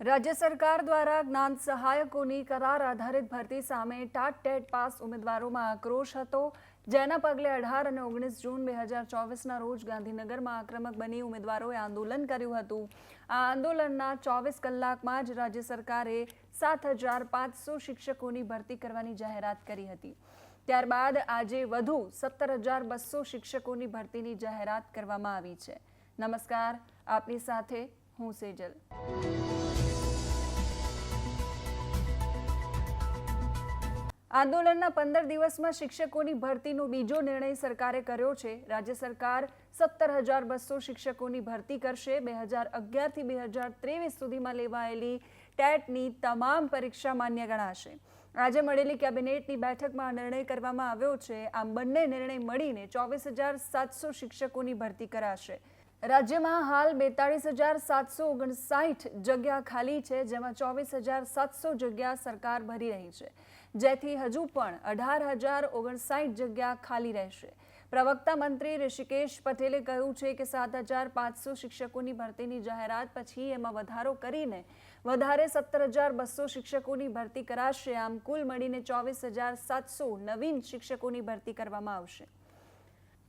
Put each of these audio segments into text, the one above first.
રાજ્ય સરકાર દ્વારા જ્ઞાન સહાયકોની કરાર આધારિત ભરતી સામે ટાટ ટેટ પાસ ઉમેદવારોમાં આક્રોશ હતો. જેના પગલે અઢાર અને ઓગણીસ જૂન બે હજાર ચોવીસના રોજ ગાંધીનગરમાં આક્રમક બની ઉમેદવારોએ આંદોલન કર્યું હતું. આ આંદોલનના ચોવીસ કલાકમાં જ રાજ્ય સરકારે સાત હજાર પાંચસો શિક્ષકોની ભરતી કરવાની જાહેરાત કરી હતી. ત્યારબાદ આજે વધુ સત્તર હજાર બસો શિક્ષકોની ભરતીની જાહેરાત કરવામાં આવી છે. નમસ્કાર, આપની સાથે હું સેજલ. આંદોલનના પંદર દિવસમાં શિક્ષકોની ભરતીનો બીજો નિર્ણય સરકારે કર્યો છે. રાજ્ય સરકાર સત્તર હજાર બસો શિક્ષકોની ભરતી કરશે. બે હજાર અગિયારથી બે હજાર ત્રેવીસ સુધીમાં લેવાયેલી ટેટની તમામ પરીક્ષા માન્ય ગણાશે. આજે મળેલી કેબિનેટની બેઠકમાં નિર્ણય કરવામાં આવ્યો છે. આમ બંને નિર્ણય મળીને ચોવીસ હજાર સાતસો શિક્ષકોની ભરતી કરાશે. રાજ્યમાં હાલ બેતાળીસ હજાર સાતસો ઓગણસાઠ જગ્યા ખાલી છે, જેમાં ચોવીસ હજાર સાતસો જગ્યા સરકાર ભરી રહી છે. જેથી હજુ પણ અઢાર હજાર ઓગણસાઠ જગ્યા ખાલી રહેશે. પ્રવક્તા મંત્રી ઋષિકેશ પટેલે કહ્યું છે કે સાત હજાર પાંચસો શિક્ષકોની ભરતીની જાહેરાત પછી એમાં વધારો કરીને વધારે સત્તર હજાર બસો શિક્ષકોની ભરતી કરાશે. આમ કુલ મળીને ચોવીસ હજાર સાતસો નવીન શિક્ષકોની ભરતી કરવામાં આવશે.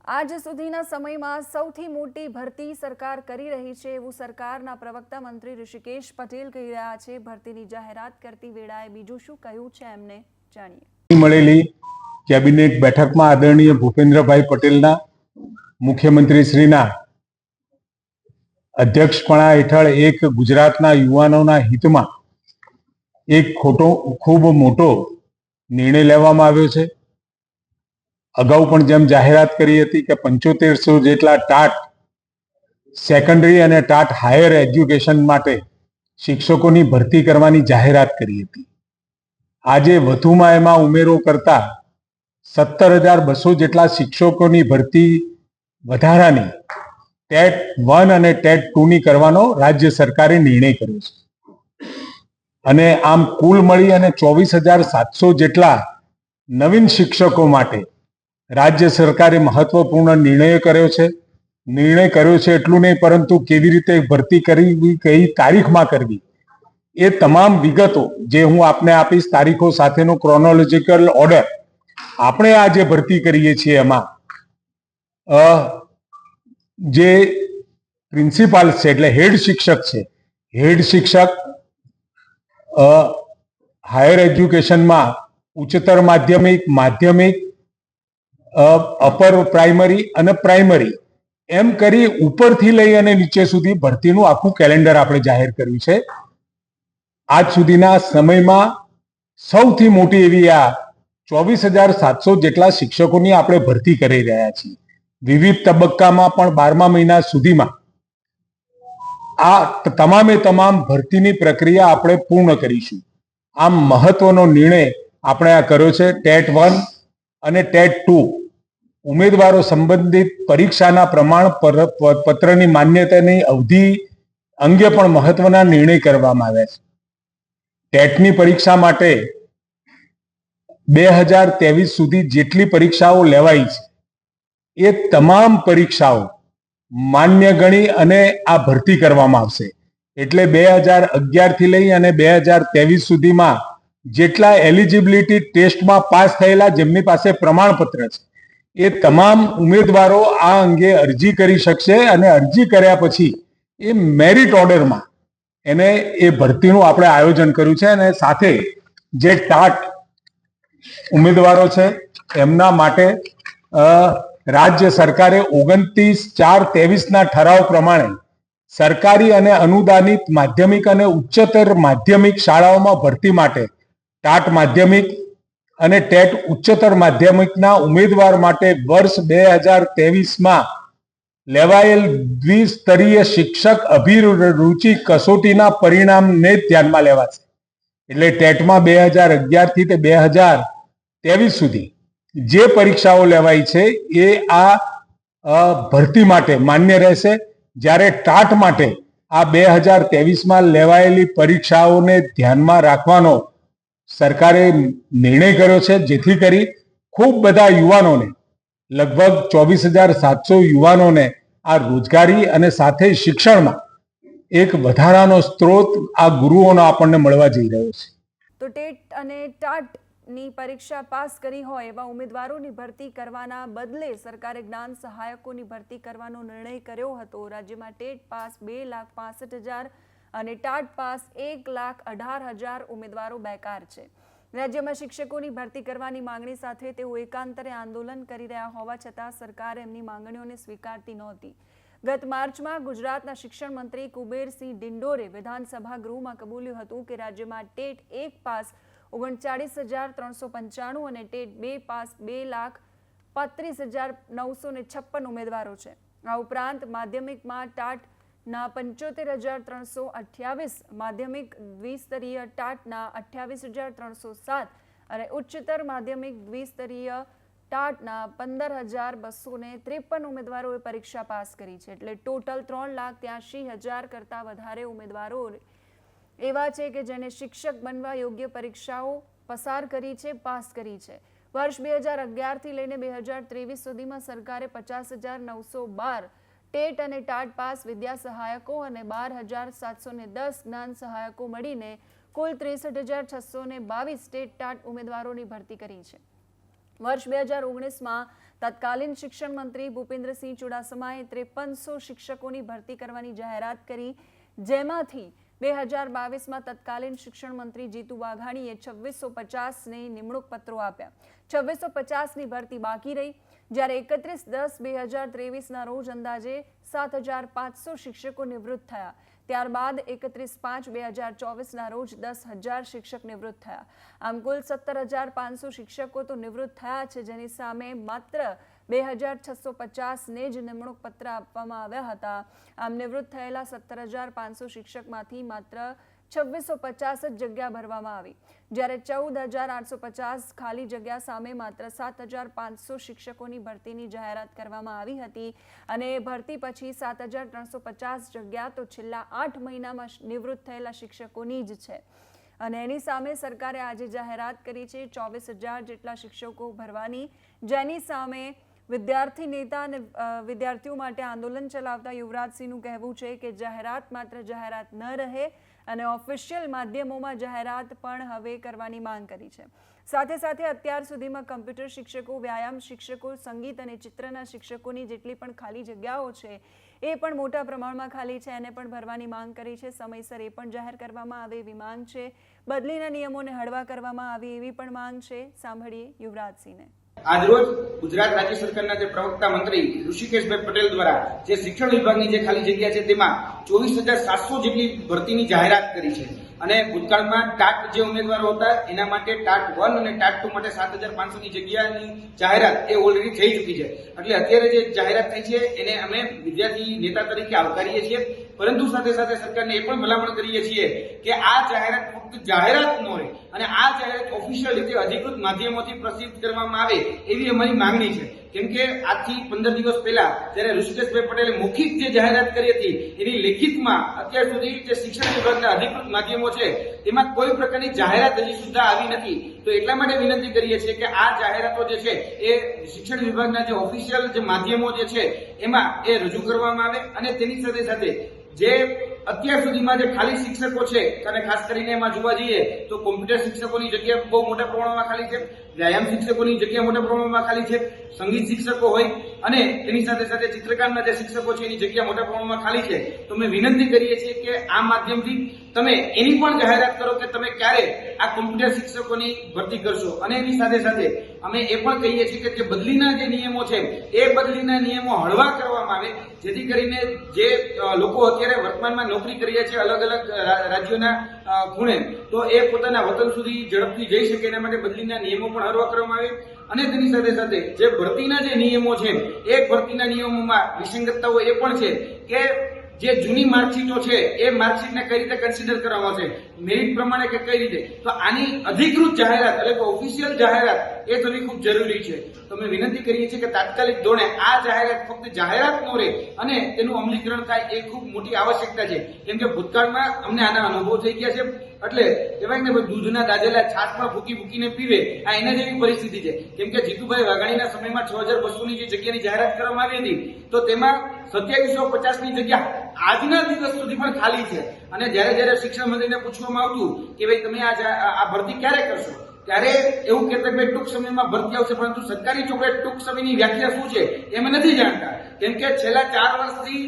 આજ સુધીના સમયમાં સૌથી મોટી ભરતી સરકાર કરી રહી છે એવું સરકારના પ્રવક્તા મંત્રી ઋષિકેશ પટેલ કહી રહ્યા છે. ભરતીની જાહેરાત કરતી વેળાએ બીજું શું કહ્યું છે એમને જાણીએ. મળેલી કેબિનેટ બેઠકમાં આદરણીય ભૂપેન્દ્રભાઈ પટેલના મુખ્યમંત્રીશ્રીના અધ્યક્ષપણા હેઠળ એક ગુજરાતના યુવાનોના હિતમાં એક ખોટો, ખૂબ મોટો નિર્ણય લેવામાં આવ્યો છે. અગાઉ પણ જેમ જાહેરાત કરી હતી કે પંચોતેરસો જેટલા ટાટ સેકન્ડરી અને ટાટ હાયર એજ્યુકેશન માટે શિક્ષકોની ભરતી કરવાની જાહેરાત કરી હતી. આજે વધુમાં એમાં ઉમેરો કરતા સત્તર હજાર બસો જેટલા શિક્ષકોની ભરતી વધારાની ટેટ વન અને ટેટ ટુની કરવાનો રાજ્ય સરકારે નિર્ણય કર્યો છે. અને આમ કુલ મળી અને ચોવીસ હજાર સાતસો જેટલા નવીન શિક્ષકો માટે રાજ્ય સરકારે મહત્વપૂર્ણ નિર્ણય કર્યો છે. નિર્ણય કર્યો છે એટલું નહીં, પરંતુ કેવી રીતે ભરતી કરવી, કઈ તારીખમાં કરવી, એ તમામ વિગતો જે હું આપને આપીશ તારીખો સાથેનો ક્રોનોલોજીકલ ઓર્ડર આપણે આ જે ભરતી કરીએ છીએ એમાં. જે પ્રિન્સિપાલ છે, એટલે હેડ શિક્ષક છે. હેડ શિક્ષક હાયર એજ્યુકેશનમાં ઉચ્ચતર માધ્યમિક માધ્યમિક અપર પ્રાઇમરી અને પ્રાઇમરી એમ કરી ઉપરથી લઈ અને નીચે સુધી ભરતીનું આખું કેલેન્ડર આપણે જાહેર કર્યું છે. આજ સુધીના સમયમાં સૌથી મોટી એવી આ ચોવીસ હજાર સાતસો જેટલા શિક્ષકોની આપણે ભરતી કરી રહ્યા છીએ. વિવિધ તબક્કામાં પણ બારમા મહિના સુધીમાં આ તમામે તમામ ભરતીની પ્રક્રિયા આપણે પૂર્ણ કરીશું. આમ મહત્વનો નિર્ણય આપણે આ કર્યો છે. ટેટ વન અને ટેટ ટુ ઉમેદવારો સંબંધિત પરીક્ષાના પ્રમાણ પર- પત્રની માન્યતાની અવધિ અંગે પણ મહત્વના નિર્ણય કરવામાં આવ્યા છે. ટેટની પરીક્ષા માટે બે હજાર ત્રેવીસ સુધી જેટલી પરીક્ષાઓ લેવાઈ છે, એ તમામ પરીક્ષાઓ માન્ય ગણી અને આ ભરતી કરવામાં આવશે. એટલે બે હજાર અગિયારથી લઈ અને બે હજાર ત્રેવીસ સુધીમાં જેટલા એલિજિબિલિટી ટેસ્ટમાં પાસ થયેલા જેમની પાસે પ્રમાણપત્ર છે, એ તમામ ઉમેદવારો આ અંગે અરજી કરી શકશે અને અરજી કર્યા પછી એ મેરિટ ઓર્ડરમાં એને એ ભરતીનું આપણે આયોજન કર્યું છે અને સાથે જે ટાટ ઉમેદવારો છે, એમના માટે રાજ્ય સરકારે ઓગણત્રીસ ચાર ત્રેવીસના ઠરાવ પ્રમાણે સરકારી અને અનુદાનિત માધ્યમિક અને ઉચ્ચતર માધ્યમિક શાળાઓમાં ભરતી માટે ટાટ માધ્યમિક અને ટેટ ઉચ્ચતર માધ્યમિકના ઉમેદવાર માટે વર્ષ બે હજાર ત્રેવીસમાં લેવાયેલ દ્વિસ્તરીય શિક્ષક અભિરુચિ કસોટીના પરિણામને ધ્યાનમાં લેવાશે. એટલે ટેટમાં બે હજાર અગિયારથી તે બે હજાર ત્રેવીસ સુધી જે પરીક્ષાઓ લેવાય છે એ આ ભરતી માટે માન્ય રહેશે. જ્યારે ટાટ માટે આ બે હજાર ત્રેવીસમાં લેવાયેલી પરીક્ષાઓને ધ્યાનમાં રાખવાનો સરકારે નિર્ણય કર્યો છે જેથી કરી ખૂબ બધા યુવાનોને, લગભગ ચોવીસ હજાર સાતસો યુવાનોને આ રોજગારી અને સાથે શિક્ષણમાં એક વધારાનો સ્ત્રોત આ ગુરુઓનો આપણને મળવા જઈ રહ્યો છે. તો ટેટ અને ટાટની પરીક્ષા પાસ કરી હોય એવા ઉમેદવારોની ભરતી કરવાના બદલે સરકારે જ્ઞાન સહાયકોની ભરતી કરવાનો નિર્ણય કર્યો હતો. રાજ્યમાં ટેટ પાસ બે લાખ પાસઠ હજાર અને ટાટ પાસ એક લાખ અઢાર હજાર ઉમેદવારો બેકાર છે. રાજ્યમાં શિક્ષકોની ભરતી કરવાની માંગણી સાથે તેઓ એકાંતરે આંદોલન કરી રહ્યા હોવા છતાં સરકાર એમની માંગણીઓને સ્વીકારતી નહોતી. ગત માર્ચમાં ગુજરાતના શિક્ષણ મંત્રી કુબેરસિંહ ડિંડોરે વિધાનસભા ગૃહમાં કબૂલ્યું હતું કે રાજ્યમાં ટેટ એક પાસ ઓગણચાળીસ હજાર ત્રણસો પંચાણું અને ટેટ બે પાસ બે લાખ પાંત્રીસ હજાર નવસો ને છપ્પન ઉમેદવારો છે. આ ઉપરાંત માધ્યમિકમાં ટાટના પંચોતેર હજાર ત્રણસો અઠ્યાવીસ, માધ્યમિક દ્વિસ્તરીય ટાટના અઠ્યાવીસ હજાર ત્રણસો સાત અને ઉચ્ચતર માધ્યમિક દ્વિસ્તરીય ટાટના પંદર હજાર બસો ને ત્રેપન ઉમેદવારોએ પરીક્ષા પાસ કરી છે. એટલે ટોટલ ત્રણ લાખ ત્યાંશી હજાર કરતાં વધારે ઉમેદવારો એવા છે કે જેને શિક્ષક બનવા યોગ્ય પરીક્ષાઓ પસાર કરી છે, પાસ કરી છે. વર્ષ બે હજાર અગિયારથી લઈને બે હજાર ત્રેવીસ સુધીમાં સરકારે પચાસ હજાર નવસો બાર ટેટ અને ટાટ પાસ વિદ્યા સહાયકો અને બાર હજાર સાતસો ને દસ જ્ઞાન સહાયકો મળીને કુલ ત્રેસઠ હજાર છસો ને બાવીસ ટેટ ટાટ ઉમેદવારોની ભરતી કરી છે. વર્ષ બે હજાર ઓગણીસમાં તત્કાલીન શિક્ષણ મંત્રી ભૂપેન્દ્રસિંહ ચુડાસમાએ ત્રેપનસો શિક્ષકોની ભરતી કરવાની જાહેરાત કરી, જેમાંથી બે હજાર બાવીસમાં તત્કાલીન શિક્ષણ મંત્રી જીતુ વાઘાણીએ છવ્વીસો પચાસને નિમણૂક પત્રો આપ્યા. છવ્વીસો પચાસની ભરતી બાકી રહી. જ્યારે એકત્રીસ દસ બે હજાર ત્રેવીસના રોજ અંદાજે સાત હજાર પાંચસો શિક્ષકો નિવૃત્ત થયા. ત્યારબાદ એકત્રીસ પાંચ બે હજાર ચોવીસના રોજ દસ હજાર શિક્ષક નિવૃત્ત થયા. આમ કુલ સત્તર હજાર પાંચસો શિક્ષકો તો નિવૃત્ત થયા છે, જેની સામે માત્ર બે હજાર છસો પચાસને જ નિમણૂક પત્ર આપવામાં આવ્યા હતા. આમ નિવૃત્ત થયેલા સત્તર હજાર પાંચસો શિક્ષકમાંથી માત્ર છવ્વીસો પચાસ જ જગ્યા ભરવામાં આવી. જ્યારે ચૌદ હજાર આઠસો પચાસ ખાલી જગ્યા સામે માત્ર સાત હજાર પાંચસો શિક્ષકોની ભરતીની જાહેરાત કરવામાં આવી હતી અને ભરતી પછી સાત હજાર ત્રણસો પચાસ જગ્યા તો છેલ્લા આઠ મહિનામાં નિવૃત્ત થયેલા શિક્ષકોની જ છે. અને એની સામે સરકારે આજે જાહેરાત કરી છે ચોવીસ હજાર જેટલા શિક્ષકો ભરવાની, જેની સામે વિદ્યાર્થી નેતા અને વિદ્યાર્થીઓ માટે આંદોલન ચલાવતા યુવરાજસિંહનું કહેવું છે કે જાહેરાત માત્ર જાહેરાત ન રહે અને ઓફિશિયલ માધ્યમોમાં જાહેરાત પણ હવે કરવાની માંગ કરી છે. સાથે સાથે અત્યાર સુધીમાં કમ્પ્યુટર શિક્ષકો, વ્યાયામ શિક્ષકો, સંગીત અને ચિત્રના શિક્ષકોની જેટલી પણ ખાલી જગ્યાઓ છે, એ પણ મોટા પ્રમાણમાં ખાલી છે. એને પણ ભરવાની માંગ કરી છે. સમયસર એ પણ જાહેર કરવામાં આવે એવી માંગ છે. બદલીના નિયમોને હળવા કરવામાં આવે એવી પણ માંગ છે. સાંભળીએ યુવરાજસિંહને. આજરોજ ગુજરાત રાજ્ય સરકારના જે પ્રવક્તા મંત્રી ઋષિકેશભાઈ પટેલ દ્વારા જે શિક્ષણ વિભાગની જે ખાલી જગ્યા છે તેમાં ચોવીસ હજાર સાતસો જેટલી ભરતીની જાહેરાત કરી છે. અને ભૂતકાળમાં ટાટ જે ઉમેદવારો હતા, એના માટે ટાટ વન અને ટાટ ટુ માટે સાત હજાર પાંચસોની જગ્યાની જાહેરાત એ ઓલરેડી થઈ ચૂકી છે. એટલે અત્યારે જે જાહેરાત થઈ છે, એને અમે વિદ્યાર્થી નેતા તરીકે આવકારીએ છીએ. પરંતુ સાથે સાથે સરકારને એ પણ ભલામણ કરીએ છીએ કે આ જાહેરાત જાહેરાત ન હોય અને આ જાહેરાત ઓફિશિયલ રીતે અધિકૃત માધ્યમોથી પ્રસિદ્ધ કરવામાં આવે એવી અમારી માંગણી છે. કેમ કે આજથી પંદર દિવસ પહેલા જ્યારે ઋષિકેશભાઈ પટેલે મૌખિક જે જાહેરાત કરી હતી, એની લેખિતમાં અત્યાર સુધી જે શિક્ષણ વિભાગના અધિકૃત માધ્યમો છે તેમાં કોઈ પ્રકારની જાહેરાત હજી સુધા આવી નથી. તો એટલા માટે વિનંતી કરીએ છીએ કે આ જાહેરાતો જે છે, એ શિક્ષણ વિભાગના જે ઓફિશિયલ જે માધ્યમો જે છે, એમાં એ રજૂ કરવામાં આવે અને તેની સાથે સાથે જે અત્યાર સુધીમાં જે ખાલી શિક્ષકો છે અને ખાસ કરીને એમાં જોવા જઈએ તો કોમ્પ્યુટર શિક્ષકોની જગ્યા બહુ મોટા પ્રમાણમાં ખાલી છે. વ્યાયામ શિક્ષકોની જગ્યા મોટા પ્રમાણમાં ખાલી છે, સંગીત શિક્ષકો હોય અને એની સાથે સાથે ચિત્રકારના જે શિક્ષકો છે, એની જગ્યા મોટા પ્રમાણમાં ખાલી છે. તો અમે વિનંતી કરીએ છીએ કે આ માધ્યમથી તમે એની પણ જાહેરાત કરો કે તમે ક્યારે આ કોમ્પ્યુટર શિક્ષકોની ભરતી કરશો. અને એની સાથે સાથે અમે એ પણ કહીએ છીએ કે જે બદલીના જે નિયમો છે, એ બદલીના નિયમો હળવા કરવામાં આવે, જેથી કરીને જે લોકો અત્યારે વર્તમાનમાં નોકરી કરી રહ્યા છે અલગ અલગ રાજ્યોના ખૂણે. તો એ પોતાના વતન સુધી ઝડપથી જઈ શકે, એના માટે બદલીના નિયમો પણ હળવા કરવામાં આવે. અને તેની સાથે સાથે જે ભરતીના જે નિયમો છે, એ ભરતીના નિયમોમાં વિસંગતતાઓ એ પણ છે કે જે જૂની માર્કશીટો છે, એ માર્કશીટને કઈ રીતે કન્સિડર કરવામાં આવશે મેરિટ પ્રમાણે કે કઈ રીતે? તો આની અધિકૃત જાહેરાત, એટલે કે ઓફિશિયલ જાહેરાત, એ થવી ખૂબ જરૂરી છે. તો અમે વિનંતી કરીએ છીએ કે તાત્કાલિક ધોરણે આ જાહેરાત ફક્ત જાહેરાત નો રહે, અને તેનું અમલીકરણ થાય એ ખૂબ મોટી આવશ્યકતા છે. કેમ કે ભૂતકાળમાં અમને આના અનુભવ થઈ ગયા છે. એટલે કહેવાય ને દૂધના ગાજેલા છાતમાં ભૂકી ફૂકીને પીવે, આ એના જેવી પરિસ્થિતિ છે. કેમ કે જીતુભાઈ વાઘાણીના સમયમાં છ હજાર બસોની જે જગ્યાની જાહેરાત કરવામાં આવી હતી, તો તેમાં સત્યાવીસો પચાસની જગ્યા આજના દિવસ સુધી પણ ખાલી છે. અને જ્યારે જ્યારે શિક્ષણ મંત્રીને પૂછવામાં આવતું કે ભાઈ તમે આ ભરતી ક્યારે કરશો, ત્યારે એવું કહેતા કે ટૂંક સમયમાં ભરતી આવશે, પરંતુ સરકારી ચોકડે ટૂંક સમયની વ્યાખ્યા શું છે એ અમે નથી જાણતા. કેમ કે છેલ્લા ચાર વર્ષથી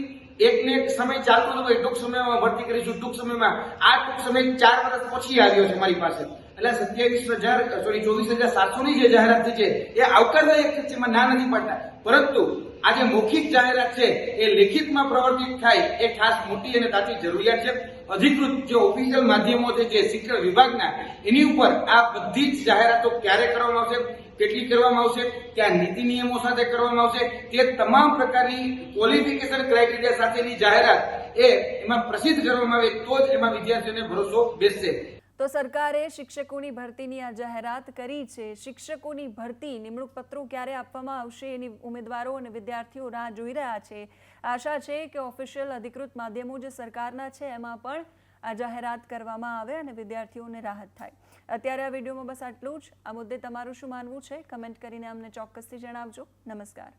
એક ને એક સમય ચાલતો હતો ટૂંક સમયમાં ભરતી કરીશું. ટૂંક સમયમાં આ ટૂંક સમય ચાર વર્ષ પછી આવ્યો છે મારી પાસે. એટલે સત્યાવીસ હજાર સોરી ચોવીસ હજાર સાતસો ની જે જાહેરાત છે, એ આવકારદાયક એમાં ના નથી પડતા. પરંતુ આ જે મૌખિક જાહેરાત છે, એ લેખિતમાં પ્રવર્તિત થાય એ ખાસ મોટી અને તાતી જરૂરિયાત છે. અધિકૃત જે ઓફિશિયલ માધ્યમો છે, જે શિક્ષણ વિભાગના, એની ઉપર આ બધી જ જાહેરાતો ક્યારે કરવામાં આવશે? કેટલી કરવામાં આવશે? ત્યાં નીતિ નિયમો સાથે કરવામાં આવશે. તે તમામ પ્રકારની ક્વોલિફિકેશન ક્રાઇટેરિયા સાથેની જાહેરાત એ એમાં પ્રસિદ્ધ કરવામાં આવે તો જ એમાં વિદ્યાર્થીઓને ભરોસો બેસશે. તો સરકારે શિક્ષકોની ભરતીની આ જાહેરાત કરી છે. શિક્ષકોની ભરતી નિમણૂક પત્રો ક્યારે આપવામાં આવશે એની ઉમેદવારો અને વિદ્યાર્થીઓ રાહ જોઈ રહ્યા છે. આશા છે કે ઓફિશિયલ અધિકૃત માધ્યમો જે સરકારના છે. એમાં પણ આ જાહેરાત કરવામાં આવે અને વિદ્યાર્થીઓને રાહત થાય. અત્યારે આ વિડીયોમાં બસ આટલું જ. આ મુદ્દે તમારું શું માનવું છે? કમેન્ટ કરીને અમને ચોક્કસથી જણાવજો. નમસ્કાર.